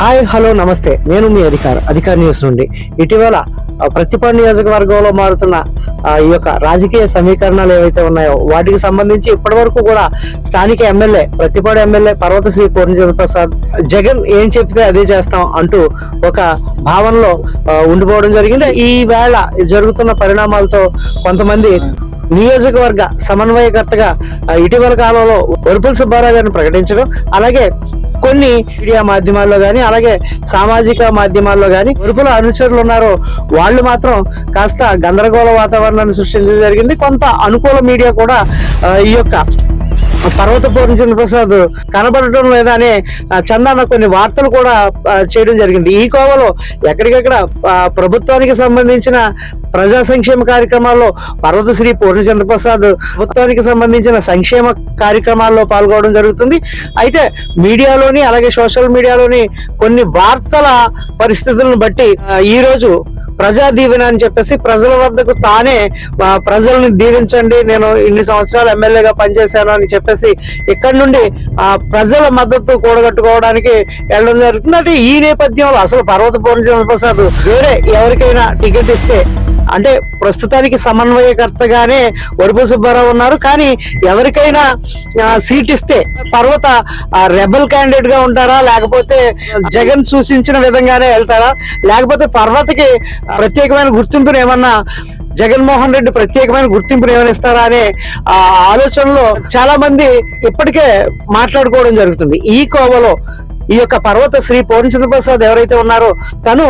Hi hello నమస్తే. నేను మీ అధికార్ అధికార్ news నుండి. ఇటీవల ఆ, ప్రతిపాడు నియోజకవర్గంలో మారుతున్న ఈ యొక్క రాజకీయ సమీకరణాలు ఏవైతే ఉన్నాయో వాటికి సంబంధించి ఇప్పటి వరకు కూడా స్థానిక ఎమ్మెల్యే ప్రతిపాడు ఎమ్మెల్యే పర్వతశ్రీ పూర్ణచంద్ర ప్రసాద్ జగన్ ఏం చెప్తే అదే చేస్తాం అంటూ ఒక భావనలో ఉండిపోవడం జరిగింది. ఈ వేళ జరుగుతున్న పరిణామాలతో కొంతమంది నియోజకవర్గ సమన్వయకర్తగా ఇటీవల కాలంలో వరుపుల సుబ్బారావు గారిని ప్రకటించడం అలాగే కొన్ని మీడియా మాధ్యమాల్లో కానీ అలాగే సామాజిక మాధ్యమాల్లో కానీ వరుపుల అనుచరులు ఉన్నారో వాళ్ళు మాత్రం కాస్త గందరగోళ వాతావరణాన్ని సృష్టించడం జరిగింది. కొంత అనుకూల మీడియా కూడా ఈ యొక్క పర్వత పూర్ణచంద్ర ప్రసాద్ కనబడటం లేదా అనే చందాన కొన్ని వార్తలు కూడా చేయడం జరిగింది. ఈ కోవలో ఎక్కడికెక్కడ ప్రభుత్వానికి సంబంధించిన ప్రజా సంక్షేమ కార్యక్రమాల్లో పర్వతశ్రీ పూర్ణచంద్ర ప్రసాద్ ప్రభుత్వానికి సంబంధించిన సంక్షేమ కార్యక్రమాల్లో పాల్గొనడం జరుగుతుంది. అయితే మీడియాలోని అలాగే సోషల్ మీడియాలోని కొన్ని వార్తల పరిస్థితులను బట్టి ఈరోజు ప్రజా దీవెన అని చెప్పేసి ప్రజల వద్దకు తానే ప్రజల్ని దీవించండి నేను ఇన్ని సంవత్సరాలు ఎమ్మెల్యేగా పనిచేశాను అని చెప్పేసి ఇక్కడ నుండి ఆ ప్రజల మద్దతు కూడగట్టుకోవడానికి వెళ్ళడం జరుగుతుంది. అంటే ఈ నేపథ్యంలో అసలు పర్వత పూర్ణ ప్రసాద్ వేరే ఎవరికైనా టికెట్ ఇస్తే అంటే ప్రస్తుతానికి సమన్వయకర్తగానే వరుపు సుబ్బారావు ఉన్నారు. కానీ ఎవరికైనా సీట్ ఇస్తే పర్వత రెబల్ క్యాండిడేట్గా ఉంటారా? లేకపోతే జగన్ సూచించిన విధంగానే వెళ్తారా? లేకపోతే పర్వతకి ప్రత్యేకమైన గుర్తింపును ఏమన్నా జగన్మోహన్ రెడ్డి ప్రత్యేకమైన గుర్తింపును ఏమైనా ఇస్తారా అనే ఆ ఆలోచనలో చాలా మంది ఇప్పటికే మాట్లాడుకోవడం జరుగుతుంది. ఈ కోవలో ఈ యొక్క పర్వత శ్రీ పూర్ణచంద్ర ప్రసాద్ ఎవరైతే ఉన్నారో తను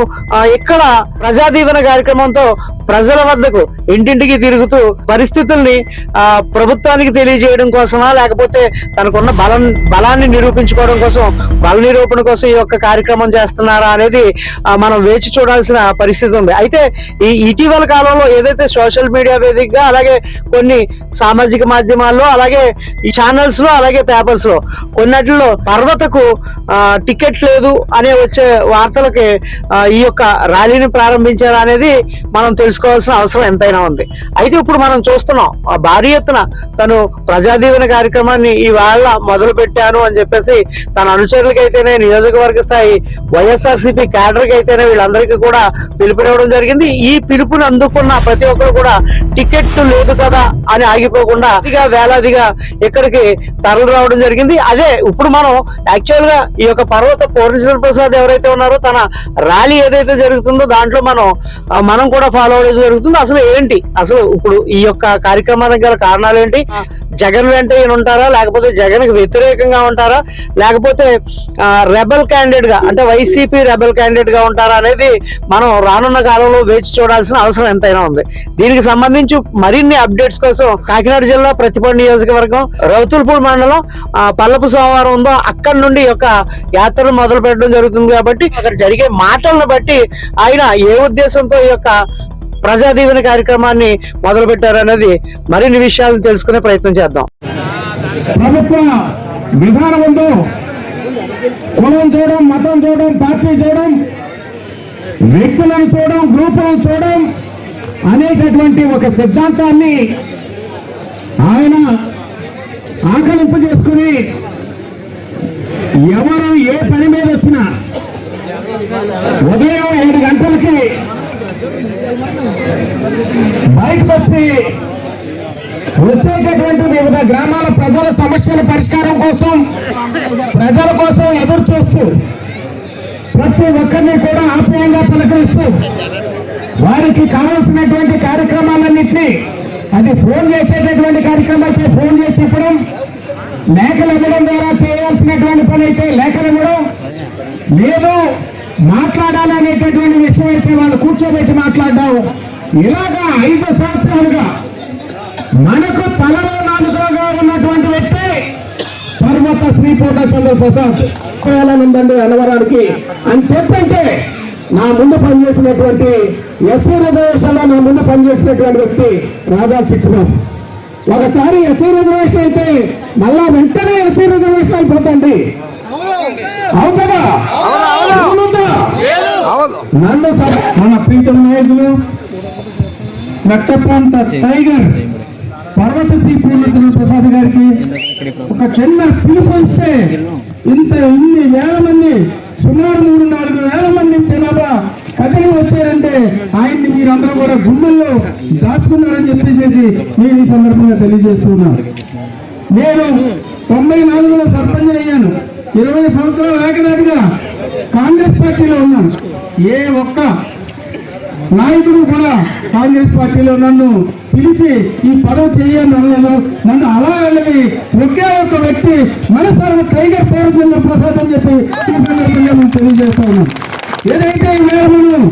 ఇక్కడ ప్రజాదీవన కార్యక్రమంతో ప్రజల వద్దకు ఇంటింటికి తిరుగుతూ పరిస్థితుల్ని ఆ, ప్రభుత్వానికి తెలియజేయడం కోసమా లేకపోతే తనకున్న బలం బలాన్ని నిరూపించుకోవడం కోసం బల నిరూపణ కోసం ఈ యొక్క కార్యక్రమం చేస్తున్నారా అనేది మనం వేచి చూడాల్సిన పరిస్థితి ఉంది. అయితే ఈ ఇటీవల కాలంలో ఏదైతే సోషల్ మీడియా వేదికగా అలాగే కొన్ని సామాజిక మాధ్యమాల్లో అలాగే ఈ ఛానల్స్లో అలాగే పేపర్స్లో కొన్నిటిలో పర్వతకు ఆ, టికెట్ లేదు అనే వచ్చే వార్తలకి ఈ యొక్క ర్యాలీని ప్రారంభించారు అనేది మనం తెలుసుకోవాల్సిన అవసరం ఎంతైనా ఉంది. అయితే ఇప్పుడు మనం చూస్తున్నాం ఆ భారీ ఎత్తున తను ప్రజాదీవన కార్యక్రమాన్ని ఈ మొదలు పెట్టాను అని చెప్పేసి తన అనుచరులకైతేనే నియోజకవర్గ స్థాయి వైఎస్ఆర్సీపీ క్యాడర్కి అయితేనే వీళ్ళందరికీ కూడా పిలుపునివ్వడం జరిగింది. ఈ పిలుపుని అందుకున్న ప్రతి ఒక్కరు కూడా టికెట్ లేదు కదా అని ఆగిపోకుండా అదిగా వేలాదిగా ఇక్కడికి తరలి రావడం జరిగింది. అదే ఇప్పుడు మనం యాక్చువల్గా ఈ యొక్క పర్వత పూర్ణచంద్ర ప్రసాద్ ఎవరైతే ఉన్నారో తన ర్యాలీ ఏదైతే జరుగుతుందో దాంట్లో మనం మనం కూడా ఫాలో అవ్వడం జరుగుతుంది. అసలు ఏంటి? అసలు ఇప్పుడు ఈ యొక్క కార్యక్రమానికి గల కారణాలు ఏంటి? జగన్ వెంట ఈయన ఉంటారా? లేకపోతే జగన్కి వ్యతిరేకంగా ఉంటారా? లేకపోతే రెబల్ క్యాండిడేట్గా అంటే వైసీపీ రెబల్ క్యాండిడేట్గా ఉంటారా అనేది మనం రానున్న కాలంలో వేచి చూడాల్సిన అవసరం ఎంతైనా ఉంది. దీనికి సంబంధించి మరిన్ని అప్డేట్స్ కోసం కాకినాడ జిల్లా ప్రతిపడి నియోజకవర్గం రౌతుల్పూర్ మండలం పల్లపు సోమవారం ఉందో అక్కడి నుండి యొక్క యాత్రను మొదలు పెట్టడం జరుగుతుంది కాబట్టి అక్కడ జరిగే మాటలను బట్టి ఆయన ఏ ఉద్దేశంతో ఈ యొక్క ప్రజాదీవెన కార్యక్రమాన్ని మొదలు పెట్టారనేది మరిన్ని విషయాలను తెలుసుకునే ప్రయత్నం చేద్దాం. ప్రభుత్వ విధానం ఉందో కులం చూడడం మతం చూడడం పార్టీ చూడడం వ్యక్తులను చూడడం గ్రూపులను చూడడం అనేటటువంటి ఒక సిద్ధాంతాన్ని ఆయన ఆకలింపు చేసుకుని ఎవరు ఏ పని మీద వచ్చినా ఉదయం ఏడు గంటలకి బయటకు వచ్చి వచ్చేటటువంటి వివిధ గ్రామాల ప్రజల సమస్యల పరిష్కారం కోసం ప్రజల కోసం ఎదురు చూస్తూ ప్రతి ఒక్కరిని కూడా ఆప్యాయంగా పలకరిస్తూ వారికి కావాల్సినటువంటి కార్యక్రమాలన్నింటినీ అది ఫోన్ చేసేటటువంటి కార్యక్రమం అయితే ఫోన్ చేసి చెప్పడం లేఖలు ఇవ్వడం ద్వారా చేయాల్సినటువంటి పని అయితే లేఖలు ఇవ్వడం లేదు మాట్లాడాలనేటటువంటి విషయం అయితే వాళ్ళు కూర్చోబెట్టి మాట్లాడడం ఇలాగా ఐదు సంవత్సరాలుగా మనకు తలలో నాలుగుగా ఉన్నటువంటి వ్యక్తి పర్వత శ్రీ పూర్ణచంద్ర ప్రసాద్ ఉందండి అనవరానికి అని చెప్పంటే నా ముందు పనిచేసినటువంటి ఎస్సీ రిజర్వేషన్లో నా ముందు పనిచేసినటువంటి వ్యక్తి రాజా చిట్టుబాబు ఒకసారి ఎస్సీ రిజర్వేషన్ అయితే మళ్ళా వెంటనే ఎస్సీ రిజర్వేషన్ అయిపోతుంది నన్ను స- మన ప్రీతం నాయకులు నట్టప్రాంత టైగర్ పర్వత శ్రీ పూర్ణచంద్ర ప్రసాద్ గారికి ఒక చిన్న పిలుపు ఇస్తే ఇంత ఇన్ని వేల మంది సుమారు మూడు నాలుగు వేల మంది జనాభా కదిలి వచ్చారంటే ఆయన్ని మీరందరూ కూడా గుండెల్లో దాచుకున్నారని చెప్పేసి నేను ఈ సందర్భంగా తెలియజేస్తున్నాను నేను తొంభై నాలుగులో సర్పంచ్ అయ్యాను. ఇరవై సంవత్సరాలు ఏకదాటిగా కాంగ్రెస్ పార్టీలో ఉన్నాను ఏ ఒక్క నాయకుడు కూడా కాంగ్రెస్ పార్టీలో నన్ను పిలిచి ఈ పదవి చేయని అనలేదు. నన్ను అలా వెళ్ళి ఒకే ఒక వ్యక్తి మనసారి టైగర్ పూర్వచంద్ర ప్రసాద్ అని చెప్పి ఈ సందర్భంగా నేను తెలియజేస్తా ఉన్నాను ఏదైతే ఈవేళ మనం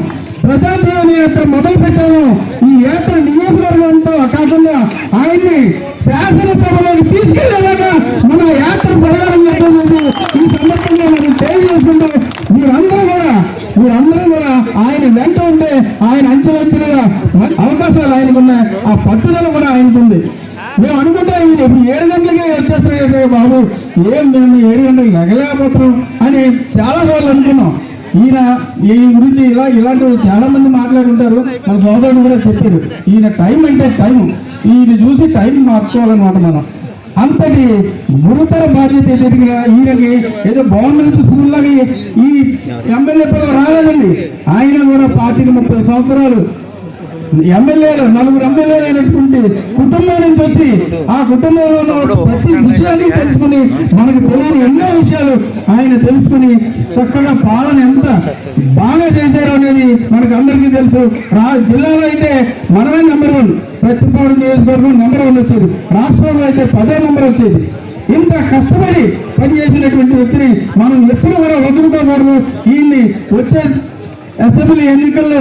ప్రజాజీవన యాత్ర మొదలు పెట్టామో ఈ యాత్ర నియోజకవర్గంతో కాకుండా ఆయన్ని శాసనసభలోకి తీసుకెళ్ళాలి మన యాత్ర జరగాలని చెప్పేసి ఈ సందర్భంగా మనం తెలియజేస్తుంటే మీరందరూ కూడా మీరందరూ కూడా ఆయన వెంట ఉంటే ఆయన అంచెలంచెలుగా అవకాశాలు ఆ పట్టుదల కూడా ఆయనకుంది. మేము అనుకుంటా ఈయన ఇప్పుడు ఏడు గంటలకే వచ్చేస్తున్నాయి బాబు ఏం మేము ఏడు గంటలకు లెగలేకపోతున్నాం అని చాలా సార్లు అనుకున్నాం. ఈయన ఈ గురించి ఇలా ఇలాంటివి చాలా మంది మాట్లాడుంటారు. మన సోదరుడు కూడా చెప్పాడు ఈయన టైం అంటే టైం. ఈయన చూసి టైం మార్చుకోవాలన్నమాట మనం. అంతటి గురుతర బాధ్యత ఎదిగిన ఈయనకి ఏదో గవర్నమెంట్ స్కూల్లో ఈ ఎమ్మెల్యే పదవి రాలేదండి. ఆయన కూడా పార్టీకి ముప్పై సంవత్సరాలు ఎమ్మెల్యేలు నలుగురు ఎమ్మెల్యేలు అయినటువంటి కుటుంబం నుంచి వచ్చి ఆ కుటుంబంలో ఉన్న ప్రతి విషయాన్ని తెలుసుకుని మనకు తెలియని ఎన్నో విషయాలు ఆయన తెలుసుకుని చక్కగా పాలన ఎంత బాగా చేశారు అనేది మనకు అందరికీ తెలుసు. రా జిల్లాలో అయితే మనమే నెంబర్ వన్ ప్రతిపాడు నియోజకవర్గం నెంబర్ వన్ వచ్చేది. రాష్ట్రంలో అయితే పదే నెంబర్ వచ్చేది. ఇంత కష్టపడి పనిచేసినటువంటి వ్యక్తిని మనం ఎప్పుడు కూడా వదులుకోకూడదు. ఈయన్ని వచ్చే అసెంబ్లీ ఎన్నికల్లో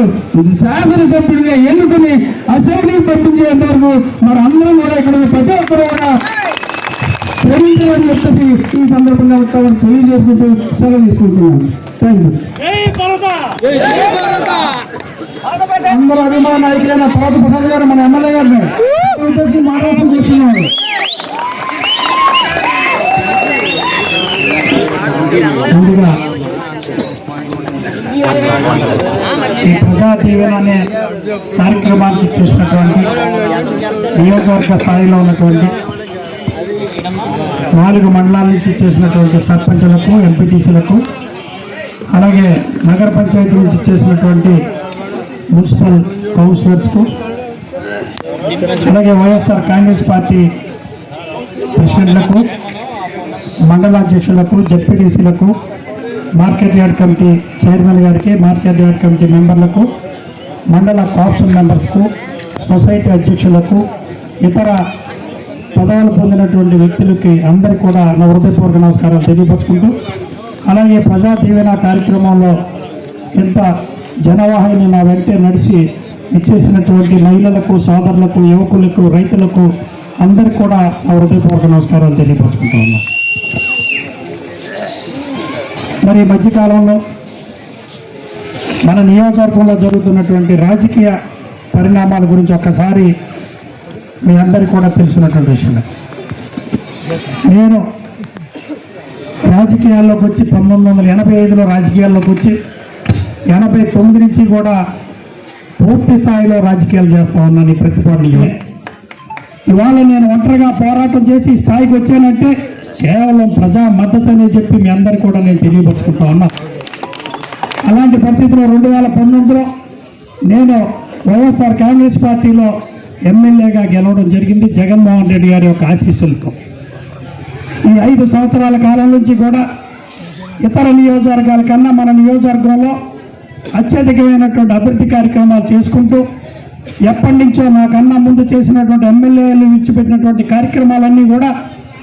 శాసనసభ్యుడిగా ఎన్నుకుని అసెంబ్లీకి పంపించేంత వరకు మరి అందరం కూడా ఇక్కడ ప్రతి ఒక్కరు కూడా ప్రేమించాలని చెప్పేసి ఈ సందర్భంగా ఉత్తరం తెలియజేసుకుంటూ సెలవు తీసుకుంటున్నాను. Thank you. అందరూ అభిమాన నాయకులైన పాత ప్రసాద్ గారు మన ఎమ్మెల్యే గారిని ఉద్దేశించి మాట్లాడుతూ ముందుగా ఈ ప్రజా అనే కార్యక్రమానికి చేసినటువంటి నియోజకవర్గ స్థాయిలో ఉన్నటువంటి నాలుగు మండలాల నుంచి చేసినటువంటి సర్పంచులకు ఎంపీటీసీలకు అలాగే నగర పంచాయతీ నుంచి చేసినటువంటి మున్సిపల్ కౌన్సిలర్స్కు అలాగే వైఎస్ఆర్ కాంగ్రెస్ పార్టీ ప్రెసిడెంట్లకు మండలాధ్యక్షులకు జడ్పీటీసీలకు మార్కెట్ యార్డ్ కమిటీ చైర్మన్ గారికి మార్కెట్ యార్డ్ కమిటీ మెంబర్లకు మండల కోఆప్షన్ మెంబర్స్కు సొసైటీ అధ్యక్షులకు ఇతర పదవులు పొందినటువంటి వ్యక్తులకి అందరికీ కూడా నా హృదయపూర్వక నమస్కారాలు తెలియపరుచుకుంటూ అలాగే ప్రజా దీవెన కార్యక్రమంలో ఇంత జనవాహిని నా వెంటే నడిచి ఇచ్చేసినటువంటి మహిళలకు సోదరులకు యువకులకు రైతులకు అందరికీ కూడా నా హృదయపూర్వక నమస్కారాలు తెలియపరుచుకుంటూ ఉన్నాను మరి ఈ మధ్యకాలంలో మన నియోజకవర్గంలో జరుగుతున్నటువంటి రాజకీయ పరిణామాల గురించి ఒక్కసారి మీ అందరికీ కూడా తెలుసున్నటువంటి విషయం నేను రాజకీయాల్లోకి వచ్చి పంతొమ్మిది వందల ఎనభై ఐదులో రాజకీయాల్లోకి వచ్చి ఎనభై తొమ్మిది నుంచి కూడా పూర్తి స్థాయిలో రాజకీయాలు చేస్తా ఉన్నాను ఈ ప్రతిపాదనలో. ఇవాళ నేను ఒంటరిగా పోరాటం చేసి ఈ స్థాయికి వచ్చానంటే కేవలం ప్రజా మద్దతు అనే చెప్పి మీ అందరికీ కూడా నేను తెలియపరుచుకుంటా ఉన్నా. అలాంటి పరిస్థితిలో రెండు వేల పంతొమ్మిదిలో నేను వైఎస్ఆర్ కాంగ్రెస్ పార్టీలో ఎమ్మెల్యేగా గెలవడం జరిగింది జగన్మోహన్ రెడ్డి గారి యొక్క ఆశీస్సులతో. ఈ ఐదు సంవత్సరాల కాలం నుంచి కూడా ఇతర నియోజకవర్గాల కన్నా మన నియోజకవర్గంలో అత్యధికమైనటువంటి అభివృద్ధి కార్యక్రమాలు చేసుకుంటూ ఎప్పటి నుంచో నాకన్నా ముందు చేసినటువంటి ఎమ్మెల్యేలు విడిచిపెట్టినటువంటి కార్యక్రమాలన్నీ కూడా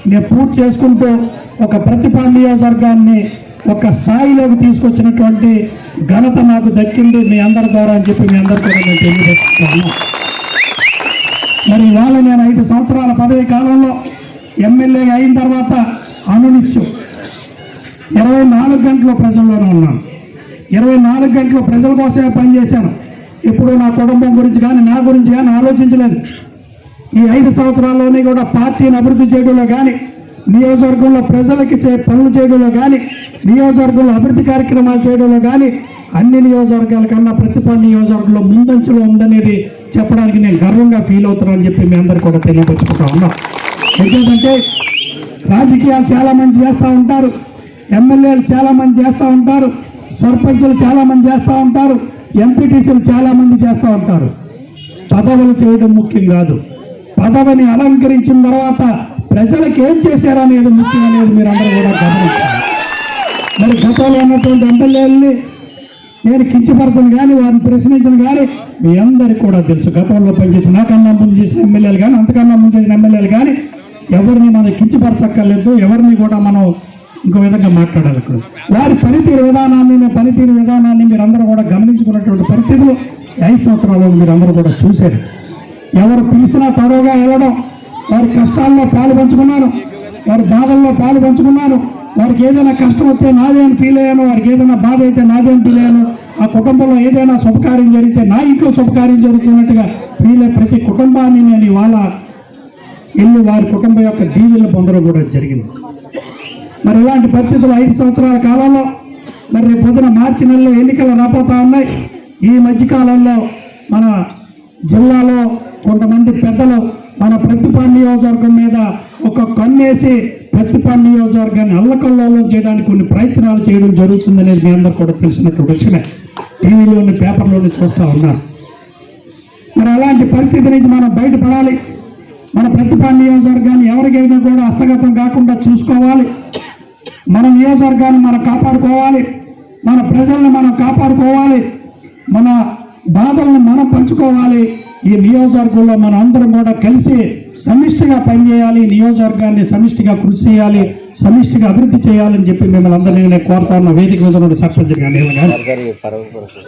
నేను పూర్తి చేసుకుంటూ ఒక ప్రతిభా నియోజకవర్గాన్ని ఒక స్థాయిలోకి తీసుకొచ్చినటువంటి ఘనత నాకు దక్కింది మీ అందరి ద్వారా అని చెప్పి మీ అందరితో నేను తెలియజేస్తున్నాను. మరి ఇవాళ నేను ఐదు సంవత్సరాల పదవి కాలంలో ఎమ్మెల్యే అయిన తర్వాత అనునిత్యం. ఇరవై నాలుగు గంటలు ప్రజల్లోనే ఉన్నాను. ఇరవై నాలుగు గంటలు ప్రజల కోసమే పనిచేశాను. ఇప్పుడు నా కుటుంబం గురించి కానీ నా గురించి కానీ ఆలోచించలేదు. ఈ ఐదు సంవత్సరాల్లోనే కూడా పార్టీని అభివృద్ధి చేయడంలో కానీ నియోజకవర్గంలో ప్రజలకి చే పనులు చేయడంలో కానీ నియోజకవర్గంలో అభివృద్ధి కార్యక్రమాలు చేయడంలో కానీ అన్ని నియోజకవర్గాల కన్నా ప్రతిభా నియోజకవర్గంలో ముందంచులో ఉందనేది చెప్పడానికి నేను గర్వంగా ఫీల్ అవుతున్నానని చెప్పి మీ అందరు కూడా తెలియపరుచుకుంటా ఉన్నాం. ఎందుకంటే రాజకీయాలు చాలా మంది చేస్తూ ఉంటారు ఎమ్మెల్యేలు చాలా మంది చేస్తూ ఉంటారు సర్పంచులు చాలా మంది చేస్తూ ఉంటారు ఎంపీటీసీలు చాలా మంది చేస్తూ ఉంటారు. పదవులు చేయడం ముఖ్యం కాదు. పదవిని అలంకరించిన తర్వాత ప్రజలకు ఏం చేశారనేది ముఖ్యం అనేది మీరు అందరూ కూడా గమనించారు మరి గతంలో ఉన్నటువంటి ఎమ్మెల్యేలని నేను కించపరచను కానీ వారిని ప్రశ్నించను కానీ మీ అందరికీ కూడా తెలుసు. గతంలో పనిచేసిన నాకన్నా ముందు చేసిన ఎమ్మెల్యేలు కానీ అంతకన్నా ముందు చేసిన ఎమ్మెల్యేలు కానీ ఎవరిని మనం కించపరచక్కర్లేదు ఎవరిని కూడా మనం ఇంకో విధంగా మాట్లాడాలి ఇక్కడ. వారి పనితీరు విధానాన్ని పనితీరు విధానాన్ని మీరు అందరూ కూడా గమనించుకున్నటువంటి పరిస్థితులు ఐదు సంవత్సరాలు మీరు అందరూ కూడా చూశారు. ఎవరు పిలిచినా తడవుగా వెళ్ళడం. వారి కష్టాల్లో పాలు పంచుకున్నాను వారి బాధల్లో పాలు పంచుకున్నాను వారికి ఏదైనా కష్టం వస్తే నాదే అని ఫీల్ అయ్యాను. వారికి ఏదైనా బాధ అయితే నాదే అని ఫీల్ అయ్యాను. ఆ కుటుంబంలో ఏదైనా శుభకార్యం జరిగితే నా ఇంట్లో శుభకార్యం జరుగుతున్నట్టుగా ఫీల్ అయ్యే ప్రతి కుటుంబాన్ని నేను ఇవాళ వెళ్ళి వారి కుటుంబం యొక్క దీవెలను పొందడం కూడా జరిగింది. మరి ఇలాంటి పరిస్థితులు ఐదు సంవత్సరాల కాలంలో మరి రేపు పొద్దున మార్చి నెలలో ఎన్నికలు రాబోతా ఉన్నాయి. ఈ మధ్యకాలంలో మన జిల్లాలో కొంతమంది పెద్దలు మన ప్రతిపాడు నియోజకవర్గం మీద ఒక కన్నేసి ప్రతిపాడు నియోజకవర్గాన్ని అల్లకల్లోలం చేయడానికి కొన్ని ప్రయత్నాలు చేయడం జరుగుతుందనేది మీ అందరు కూడా తెలిసినటువంటి విషయమే. టీవీలోని పేపర్లోని చూస్తూ ఉన్నారు. మరి అలాంటి పరిస్థితి నుంచి మనం బయటపడాలి. మన ప్రతిపాడు నియోజకవర్గాన్ని ఎవరికైనా కూడా హస్తగతం కాకుండా చూసుకోవాలి. మన నియోజకవర్గాన్ని మనం కాపాడుకోవాలి. మన ప్రజల్ని మనం కాపాడుకోవాలి. మన బాధలను మనం పంచుకోవాలి. ఈ నియోజకవర్గంలో మనం అందరం కూడా కలిసి సమిష్టిగా పనిచేయాలి. నియోజకవర్గాన్ని సమిష్టిగా కృషి చేయాలి. సమిష్టిగా అభివృద్ధి చేయాలని చెప్పి మిమ్మల్ని అందరినీ నేను కోరుతా వేదిక మీద ఉన్న సర్పంచ్ కానీ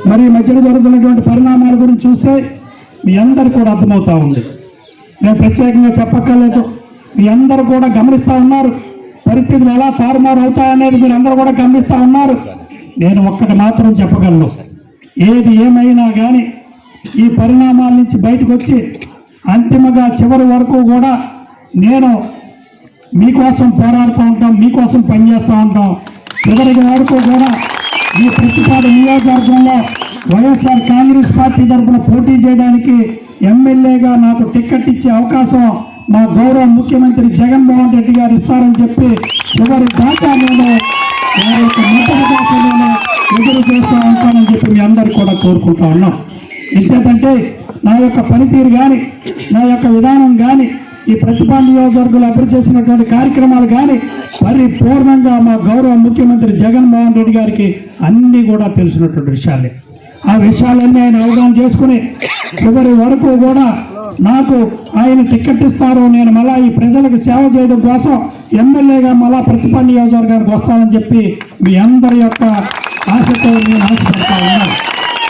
మరి మధ్యలో జరుగుతున్నటువంటి పరిణామాల గురించి చూస్తే మీ అందరు కూడా అర్థమవుతా ఉంది. నేను ప్రత్యేకంగా చెప్పక్కర్లేదు. మీ అందరూ కూడా గమనిస్తా ఉన్నారు. పరిస్థితులు ఎలా తారుమారు అవుతాయనేది మీరు అందరూ కూడా గమనిస్తా ఉన్నారు. నేను ఒక్కటి మాత్రం చెప్పగలను. ఏది ఏమైనా కానీ ఈ పరిణామాల నుంచి బయటకు వచ్చి అంతిమగా చివరి వరకు కూడా నేను మీకోసం పోరాడుతూ ఉంటాం మీకోసం పనిచేస్తూ ఉంటాం. చివరికి వరకు కూడా ఈ ప్రతిపాడు నియోజకవర్గంలో వైఎస్ఆర్ కాంగ్రెస్ పార్టీ తరఫున పోటీ చేయడానికి ఎమ్మెల్యేగా నాకు టికెట్ ఇచ్చే అవకాశం మా గౌరవ ముఖ్యమంత్రి జగన్మోహన్ రెడ్డి గారు ఇస్తారని చెప్పి చివరి దాకా నేను వారి యొక్క మద్దతు ఎదురు చేస్తూ ఉంటానని చెప్పి మీ అందరు కూడా కోరుకుంటా ఉన్నాం. ఎంచేతంటే నా యొక్క పనితీరు కానీ నా యొక్క విధానం కానీ ఈ ప్రతిభా నియోజకవర్గంలో అభివృద్ధి చేసినటువంటి కార్యక్రమాలు కానీ పరిపూర్ణంగా మా గౌరవ ముఖ్యమంత్రి జగన్మోహన్ రెడ్డి గారికి అన్నీ కూడా తెలిసినటువంటి విషయాలే. ఆ విషయాలన్నీ ఆయన అవగాహన చేసుకుని చివరి వరకు కూడా నాకు ఆయన టికెట్ ఇస్తారు నేను మళ్ళా ఈ ప్రజలకు సేవ చేయడం కోసం ఎమ్మెల్యేగా మళ్ళా ప్రతిపా నియోజకవర్గానికి వస్తానని చెప్పి మీ అందరి యొక్క ఆశతో నేను ఆశపడతా ఉన్నాను.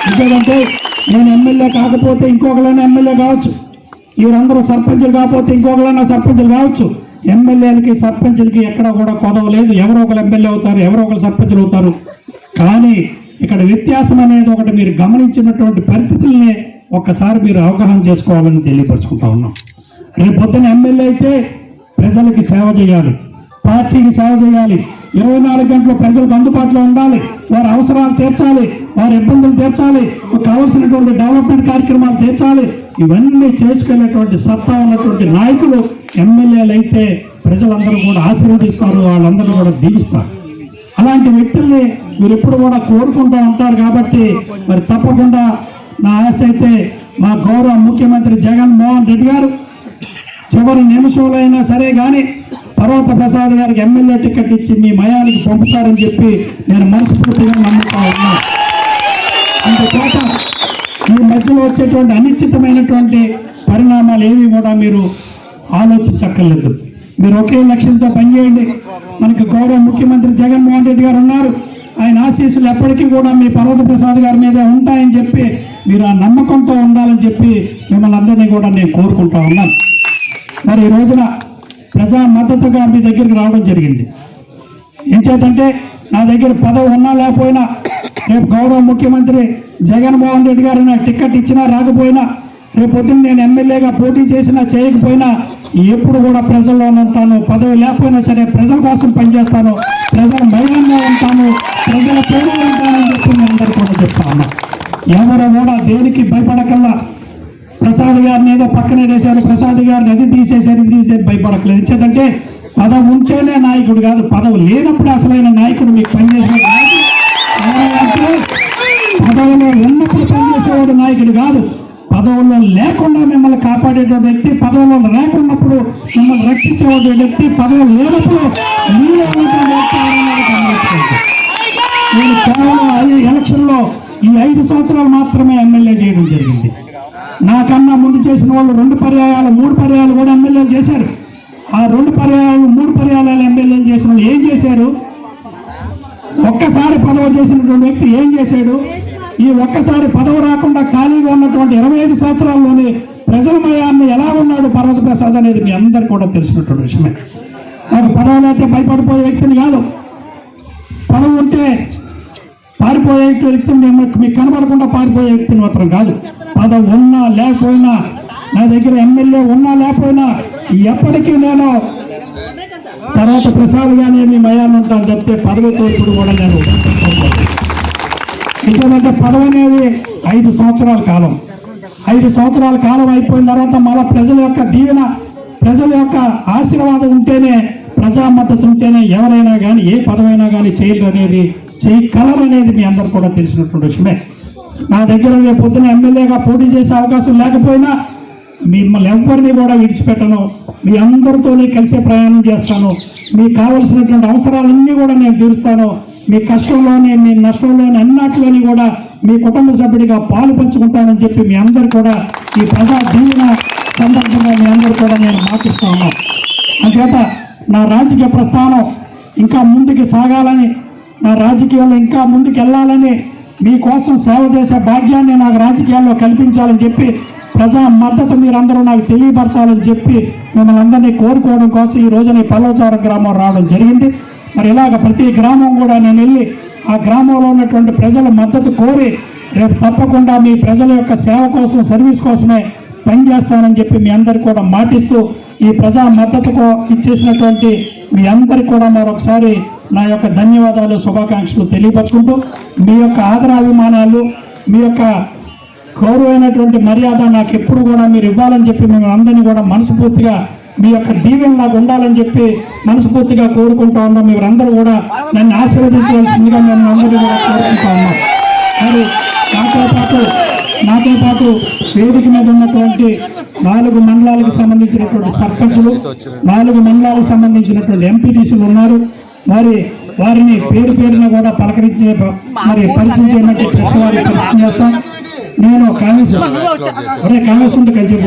ఎందుకంటే నేను ఎమ్మెల్యే కాకపోతే ఇంకొకరైనా ఎమ్మెల్యే కావచ్చు. వీరందరూ సర్పంచులు కాకపోతే ఇంకొకరైనా సర్పంచులు కావచ్చు. ఎమ్మెల్యేలకి సర్పంచులకి ఎక్కడ కూడా కొదవ లేదు. ఎవరో ఒకరు ఎమ్మెల్యే అవుతారు ఎవరో ఒకరు సర్పంచులు అవుతారు. కానీ ఇక్కడ వ్యత్యాసం అనేది ఒకటి మీరు గమనించినటువంటి పరిస్థితుల్ని ఒక్కసారి మీరు అవగాహన చేసుకోవాలని తెలియపరచుకుంటా ఉన్నాం. రేపు పొద్దున ఎమ్మెల్యే అయితే ప్రజలకి సేవ చేయాలి. పార్టీకి సేవ చేయాలి. ఇరవై నాలుగు గంటలు ప్రజలకు అందుబాటులో ఉండాలి. వారి అవసరాలు తీర్చాలి. వారి ఇబ్బందులు తీర్చాలి. కావలసినటువంటి డెవలప్మెంట్ కార్యక్రమాలు తీర్చాలి. ఇవన్నీ చేసుకునేటువంటి సత్తా ఉన్నటువంటి నాయకులు ఎమ్మెల్యేలు అయితే ప్రజలందరూ కూడా ఆశీర్వదిస్తారు. వాళ్ళందరూ కూడా దీవిస్తారు. అలాంటి వ్యక్తుల్ని మీరు ఎప్పుడు కూడా కోరుకుంటూ ఉంటారు కాబట్టి మరి తప్పకుండా నా ఆశ అయితే మా గౌరవ ముఖ్యమంత్రి జగన్ మోహన్ రెడ్డి గారు చివరి నిమిషంలో అయినా సరే కానీ పర్వత ప్రసాద్ గారికి ఎమ్మెల్యే టికెట్ ఇచ్చి మీ మయానికి పంపుతారని చెప్పి నేను మనస్ఫూర్తిగా నమ్ముతా ఉన్నాను అందుచేత ఈ మధ్యలో వచ్చేటువంటి అనిశ్చితమైనటువంటి పరిణామాలు ఏవి కూడా మీరు ఆలోచించక్కర్లేదు. మీరు ఒకే లక్ష్యంతో పనిచేయండి. మనకి గౌరవ ముఖ్యమంత్రి జగన్మోహన్ రెడ్డి గారు ఉన్నారు. ఆయన ఆశీస్సులు ఎప్పటికీ కూడా మీ పర్వత ప్రసాద్ గారి మీద ఉంటాయని చెప్పి మీరు ఆ నమ్మకంతో ఉండాలని చెప్పి మిమ్మల్ని అందరినీ కూడా నేను కోరుకుంటా ఉన్నాను మరి ఈ రోజున ప్రజా మద్దతుగా మీ దగ్గరికి రావడం జరిగింది. ఏం చేతంటే నా దగ్గర పదవి ఉన్నా లేకపోయినా రేపు గౌరవ ముఖ్యమంత్రి జగన్మోహన్ రెడ్డి గారు నాకు టికెట్ ఇచ్చినా రాకపోయినా రేపు పొద్దున్న నేను ఎమ్మెల్యేగా పోటీ చేసినా చేయకపోయినా ఎప్పుడు కూడా ప్రజల్లోనే ఉంటాను. పదవి లేకపోయినా సరే ప్రజల కోసం పనిచేస్తాను. ప్రజల మహిళల్లో ఉంటాను. ప్రజల పేరు ఉంటానని చెప్పి మీ అందరికీ కూడా చెప్తాను ఎవరు కూడా దేనికి భయపడకల్లా. ప్రసాద్ గారిని ఏదో పక్కనే వేశారు. ప్రసాద్ గారిని అది తీసేశారు ఇది తీసేది భయపడకలేదు. ఇచ్చేదంటే పదవి ఉంటేనే నాయకుడు కాదు పదవి లేనప్పుడు అసలైన నాయకుడు మీకు పనిచేసే పదవులో ఉన్నప్పుడు పనిచేసేవాడు నాయకుడు కాదు. పదవుల్లో లేకుండా మిమ్మల్ని కాపాడేటువంటి వ్యక్తి పదవులో లేకున్నప్పుడు మిమ్మల్ని రక్షించేవాడు వ్యక్తి పదవులు లేనప్పుడు మీరు నేను కేవలం ఐదు ఎలక్షన్లో ఈ ఐదు సంవత్సరాలు మాత్రమే ఎమ్మెల్యే చేయడం జరిగింది. నాకన్నా ముందు చేసిన వాళ్ళు రెండు పర్యాయాలు మూడు పర్యాయాలు కూడా ఎమ్మెల్యేలు చేశారు. ఆ రెండు పర్యాయాలు మూడు పర్యాయాలు ఎమ్మెల్యేలు చేసిన వాళ్ళు ఏం చేశారు? ఒక్కసారి పదవి చేసినటువంటి వ్యక్తి ఏం చేశాడు? ఈ ఒక్కసారి పదవి రాకుండా ఖాళీగా ఉన్నటువంటి ఇరవై ఐదు సంవత్సరాల్లోనే ప్రజల మయాన్ని ఎలా ఉన్నాడు పర్వత ప్రసాద్ అనేది మీ అందరు కూడా తెలిసినటువంటి విషయమే. నాకు పదవులు అయితే భయపడిపోయే వ్యక్తిని కాదు. పదవి ఉంటే పారిపోయే వ్యక్తి మీకు కనబడకుండా పారిపోయే వ్యక్తిని మాత్రం కాదు. పదవి ఉన్నా లేకపోయినా నా దగ్గర ఎమ్మెల్యే ఉన్నా లేకపోయినా ఎప్పటికీ నేను తర్వాత ప్రసాద్ గానే మీ మయాన్ని ఉంటాను చెప్తే పదవితో ఇప్పుడు కూడా నేను ఎందుకంటే పదవి అనేది ఐదు సంవత్సరాల కాలం. ఐదు సంవత్సరాల కాలం అయిపోయిన తర్వాత మళ్ళా ప్రజల యొక్క దీవెన ప్రజల యొక్క ఆశీర్వాదం ఉంటేనే ప్రజా మద్దతు ఉంటేనే ఎవరైనా కానీ ఏ పదవైనా కానీ చేయరు అనేది చేయగలం అనేది మీ అందరు కూడా తెలిసినటువంటి విషయమే. నా దగ్గర రేపు పొద్దున ఎమ్మెల్యేగా పోటీ చేసే అవకాశం లేకపోయినా మిమ్మల్ని ఎవరిని కూడా విడిచిపెట్టను. మీ అందరితోనే కలిసే ప్రయాణం చేస్తాను. మీకు కావలసినటువంటి అవసరాలన్నీ కూడా నేను తీరుస్తాను. మీ కష్టంలోని మీ నష్టంలోని అన్నిటిలోని కూడా మీ కుటుంబ సభ్యుడిగా పాలు పంచుకుంటానని చెప్పి మీ అందరు కూడా ఈ ప్రజా దీవెన సందర్భంగా మీ అందరు కూడా నేను మాటిస్తా అందుచేత అంచేత నా రాజకీయ ప్రస్థానం ఇంకా ముందుకు సాగాలని నా రాజకీయాల్లో ఇంకా ముందుకు వెళ్ళాలని మీకోసం సేవ చేసే భాగ్యాన్ని నాకు రాజకీయాల్లో కల్పించాలని చెప్పి ప్రజా మద్దతు మీరందరూ నాకు తెలియపరచాలని చెప్పి మిమ్మల్ని అందరినీ కోరుకోవడం కోసం ఈ రోజున ఈ పల్లవచార గ్రామం రావడం జరిగింది. మరి ఇలాగ ప్రతి గ్రామం కూడా నేను వెళ్ళి ఆ గ్రామంలో ఉన్నటువంటి ప్రజల మద్దతు కోరి రేపు తప్పకుండా మీ ప్రజల యొక్క సేవ కోసం సర్వీస్ కోసమే పనిచేస్తానని చెప్పి మీ అందరికి కూడా మాటిస్తూ ఈ ప్రజా మద్దతుకు ఇచ్చేసినటువంటి మీ అందరికి కూడా మరొకసారి నా యొక్క ధన్యవాదాలు శుభాకాంక్షలు తెలియపరుచుకుంటూ మీ యొక్క ఆదరాభిమానాలు మీ యొక్క గౌరవమైనటువంటి మర్యాద నాకు ఎప్పుడు కూడా మీరు ఇవ్వాలని చెప్పి మేము అందరినీ కూడా మనస్ఫూర్తిగా మీ యొక్క దీవెన నాకు ఉండాలని చెప్పి మనస్ఫూర్తిగా కోరుకుంటా ఉన్నాం. మీరందరూ కూడా నన్ను ఆశీర్వదించవలసిందిగా మేము అందరినీ కూడా కోరుకుంటా ఉన్నాం. మరి నాతో పాటు నాతో పాటు వేదిక మీద ఉన్నటువంటి నాలుగు మండలాలకు సంబంధించినటువంటి సర్పంచులు నాలుగు మండలాలకు సంబంధించినటువంటి ఎంపీటీసీలు ఉన్నారు. మరి వారిని పేరు పేరున కూడా పలకరించే మరి పరిచయం చేయమంటే ప్రెస్ వారికి పరిచయం చేస్తాం. నేను కాంగ్రెస్ ఒరే కాంగ్రెస్ ఉంటే కలిసి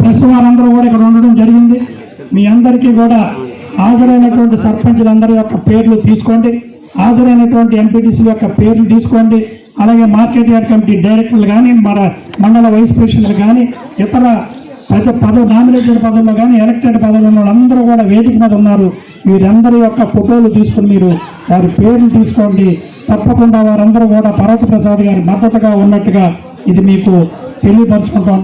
ప్రెస్ వారందరూ కూడా ఇక్కడ ఉండడం జరిగింది. మీ అందరికీ కూడా హాజరైనటువంటి సర్పంచులందరి యొక్క పేర్లు తీసుకోండి. హాజరైనటువంటి ఎంపీటీసీ యొక్క పేర్లు తీసుకోండి. అలాగే మార్కెట్ యార్డ్ కమిటీ డైరెక్టర్లు కానీ మన మండల వైస్ ప్రెసిడెంట్లు కానీ ఇతర ప్రతి పదవి నామినేటెడ్ పదవుల్లో కానీ ఎలక్టెడ్ పదవుల్లో ఉన్న వాళ్ళందరూ కూడా వేదిక మీద ఉన్నారు. వీరందరి యొక్క ఫోటోలు తీసుకుని మీరు వారి పేర్లు తీసుకోండి. తప్పకుండా వారందరూ కూడా పర్వత ప్రసాద్ గారి మద్దతుగా ఉన్నట్టుగా ఇది మీకు తెలియపరుచుకుంటాం